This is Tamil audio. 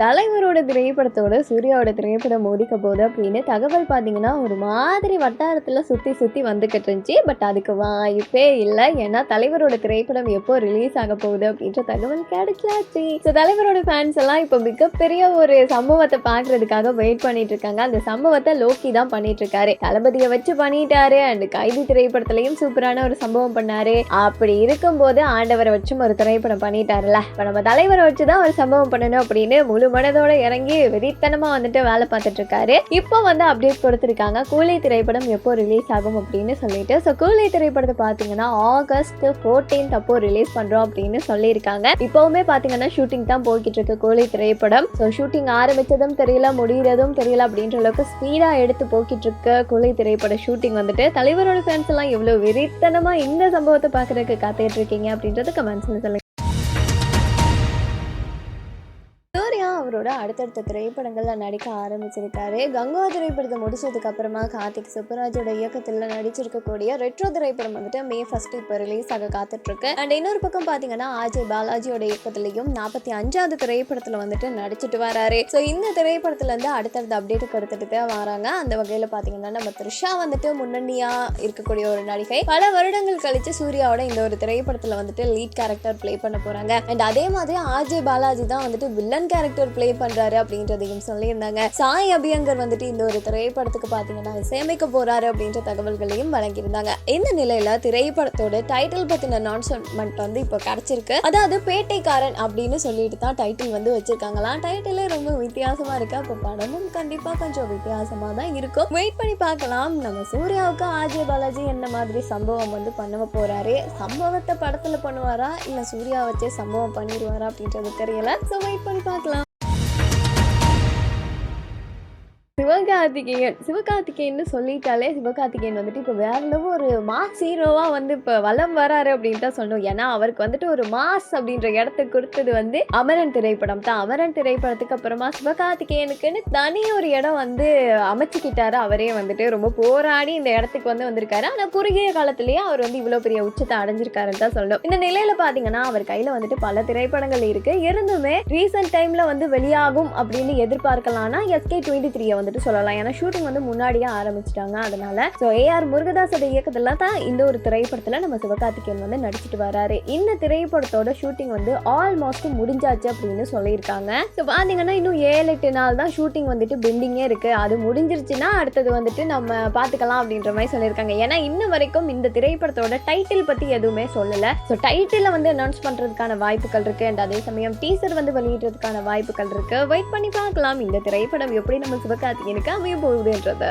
தலைவரோட திரைப்படத்தோட சூர்யாவோட திரைப்படம் மோதிக்க போகுது அப்படின்னு தகவல் பார்த்தீங்கன்னா ஒரு மாதிரி வட்டாரத்தில் சுற்றி சுற்றி வந்துக்கிட்டு இருந்துச்சு. பட் அதுக்கு வாய்ப்பே இல்லை. ஏன்னா தலைவரோட திரைப்படம் எப்போ ரிலீஸ் ஆக போகுது அப்படின்ற தகவல் கிடைச்சாச்சு. ஸோ தலைவரோட ஃபேன்ஸ் எல்லாம் இப்போ மிகப்பெரிய ஒரு சம்பவத்தை பார்க்கறதுக்காக வெயிட் பண்ணிட்டு இருக்காங்க. அந்த சம்பவத்தை லோக்கி தான் பண்ணிட்டு இருக்காரு. தளபதியை வச்சு பண்ணிட்டாரு. அண்ட் கைதி திரைப்படத்துலையும் சூப்பரான ஒரு சம்பவம் பண்ணாரு. அப்படி இருக்கும்போது ஆண்டவரை வச்சும் ஒரு திரைப்படம் பண்ணிட்டாருல இப்போ நம்ம தலைவரை வச்சு தான் ஒரு சம்பவம் பண்ணணும் அப்படின்னு முழு மனதோட இறங்கி வெறித்தனமா வந்துட்டு வேலை பார்த்துட்டு இருக்காரு இப்போ வந்து அப்டேட் கொடுத்துருக்காங்க. கூலி திரைப்படம் எப்போ ரிலீஸ் ஆகும் அப்படின்னு சொல்லிட்டு. ஸோ கூலி திரைப்படத்தை பார்த்தீங்கன்னா ஆகஸ்ட் ஃபோர்டீன்த் அப்போ ரிலீஸ் பண்றோம் அப்படின்னு சொல்லியிருக்காங்க. இப்போவுமே பார்த்தீங்கன்னா ஷூட்டிங் தான் போய்கிட்டு இருக்கு கூலி திரைப்படம். ஸோ ஷூட்டிங் ஆரம்பிச்சதும் தெரியல முடிகிறதும் தெரியல அப்படின்ற அளவுக்கு ஸ்பீடாக எடுத்து போய்கிட்டு இருக்க கூலி திரைப்பட ஷூட்டிங் வந்துட்டு. தலைவரோட ஃபேன்ஸ் எல்லாம் எவ்வளோ வெறித்தனமா இந்த சம்பவத்தை பார்க்குறதுக்கு காத்துட்டு இருக்கீங்க அப்படின்றது கமெண்ட்ஸ்ல சொல்லுங்க. அவரோட அடுத்தடுத்த திரைப்படங்களில் நடிக்க ஆரம்பிச்சிருக்காரு. கங்கா திரைப்படத்தை முடிச்சதுக்கு அப்புறமா கார்த்திக் சுப்பராஜோட இயக்கத்தில் நடிச்சிருக்கக்கூடிய ரெட்ரோ திரைப்படம் வந்துட்டு மே ஃபர்ஸ்ட் இப்போ ரிலீஸ் ஆக காத்துட்ருக்கு. அண்ட் இன்னொரு பக்கம் பார்த்தீங்கன்னா அஜய் பாலாஜியோட இயக்கத்திலையும் நாற்பத்தி அஞ்சாவது திரைப்படத்தில் வந்துட்டு நடிச்சிட்டு வராரு. ஸோ இந்த திரைப்படத்துலேருந்து அடுத்தடுத்த அப்டேட் கொடுத்துட்டு தான் வராங்க. அந்த வகையில் பார்த்தீங்கன்னா நம்ம த்ரிஷா வந்துட்டு முன்னணியாக இருக்கக்கூடிய ஒரு நடிகை. பல வருடங்கள் கழிச்சு சூர்யாவோட இந்த ஒரு திரைப்படத்தில் வந்துட்டு லீட் கேரக்டர் ப்ளே பண்ண போகிறாங்க அண்ட் அதே மாதிரி ஆர்ஜே பாலாஜி தான் வந்துட்டு வில்லன் கேரக்டர் ப்ளே பண்றாரு அப்படின்றதையும் சொல்லியிருந்தாங்க. சாய் அபியங்கர் வந்துட்டு இந்த ஒரு திரைப்படத்துக்கு பாத்தீங்கன்னா இசையமைக்க போறாரு அப்படின்ற தகவல்களையும் வழங்கியிருந்தாங்க. இந்த நிலையில திரைப்படத்தோட டைட்டில் பத்தின அனௌன்ஸ்மெண்ட் வந்து இப்போ கிடைச்சிருக்கு. அதாவது பேட்டைக்காரன் அப்படின்னு சொல்லிட்டு தான் டைட்டில் வந்து வச்சிருக்காங்களாம். டைட்டிலே ரொம்ப வித்தியாசமா இருக்கு. அப்போ படமும் கண்டிப்பா கொஞ்சம் வித்தியாசமா தான் இருக்கும். வெயிட் பண்ணி பார்க்கலாம். நம்ம சூர்யாவுக்கு ஆஜய் பாலாஜி என்ன மாதிரி சம்பவம் வந்து பண்ண போறாரு? சம்பவத்தை படத்துல பண்ணுவாரா? இல்ல சூர்யா வச்சே சம்பவம் பண்ணிடுவாரா அப்படின்றது தெரியல. ஸோ வெயிட் பண்ணி பார்க்கலாம். சிவகார்த்திகேயன் சிவகார்த்திகேயன் சொல்லிட்டாலே சிவகார்த்திகேயன் வந்துட்டு இப்போ வேற லெவல் ஒரு மாஸ் ஹீரோவாக வந்து இப்போ வலம் வராரு அப்படின்னு தான் சொல்லணும். ஏன்னா அவருக்கு வந்துட்டு ஒரு மாஸ் அப்படின்ற இடத்த கொடுத்தது வந்து அமரன் திரைப்படம் தான். அமரன் திரைப்படத்துக்கு அப்புறமா சிவகார்த்திகேயனுக்குன்னு தனி ஒரு இடம் வந்து அமைச்சுக்கிட்டாரு. அவரே வந்துட்டு ரொம்ப போராடி இந்த இடத்துக்கு வந்து வந்திருக்காரு. ஆனால் குறுகிய காலத்திலேயே அவர் வந்து இவ்வளோ பெரிய உச்சத்தை அடைஞ்சிருக்காருன்னு தான் சொல்லணும். இந்த நிலையில பார்த்தீங்கன்னா அவர் கையில் வந்துட்டு பல திரைப்படங்கள் இருக்கு. இருந்துமே ரீசெண்ட் டைம்ல வந்து வெளியாகும் அப்படின்னு எதிர்பார்க்கலாம்னா எஸ்கே டுவெண்ட்டி த்ரீயை வந்துட்டு சொல்லலாம். ஏன்னா ஷூட்டிங் வந்து முன்னாடியே ஆரம்பிச்சிட்டாங்க. அதனால ஸோ ஏஆர் முருகதாஸோட இயக்கத்துல தான் இந்த ஒரு திரைப்படத்தில் நம்ம சிவகார்த்திகேயன் வந்து நடிச்சிட்டு வராரு. இந்த திரைப்படத்தோட ஷூட்டிங் வந்து ஆல்மோஸ்ட் முடிஞ்சாச்சு அப்படின்னு சொல்லியிருக்காங்க. ஸோ பார்த்தீங்கன்னா இன்னும் ஏழு எட்டு நாள் தான் ஷூட்டிங் வந்துட்டு பெண்டிங்கே இருக்கு. அது முடிஞ்சிருச்சுன்னா அடுத்தது வந்துட்டு நம்ம பார்த்துக்கலாம் அப்படின்ற மாதிரி சொல்லியிருக்காங்க. ஏன்னா இன்ன வரைக்கும் இந்த திரைப்படத்தோட டைட்டில் பற்றி எதுவுமே சொல்லல. ஸோ டைட்டிலில் வந்து அனௌன்ஸ் பண்ணுறதுக்கான வாய்ப்புகள் இருக்கு. அண்ட் அதே சமயம் டீசர் வந்து வெளியிடுறதுக்கான வாய்ப்புகள் இருக்கு. வெயிட் பண்ணி பார்க்கலாம் இந்த திரைப்படம் எப்படி நம்ம சிவகார்த்திகேயனுக்கு സമയം പോകുന്നേണ്ടത്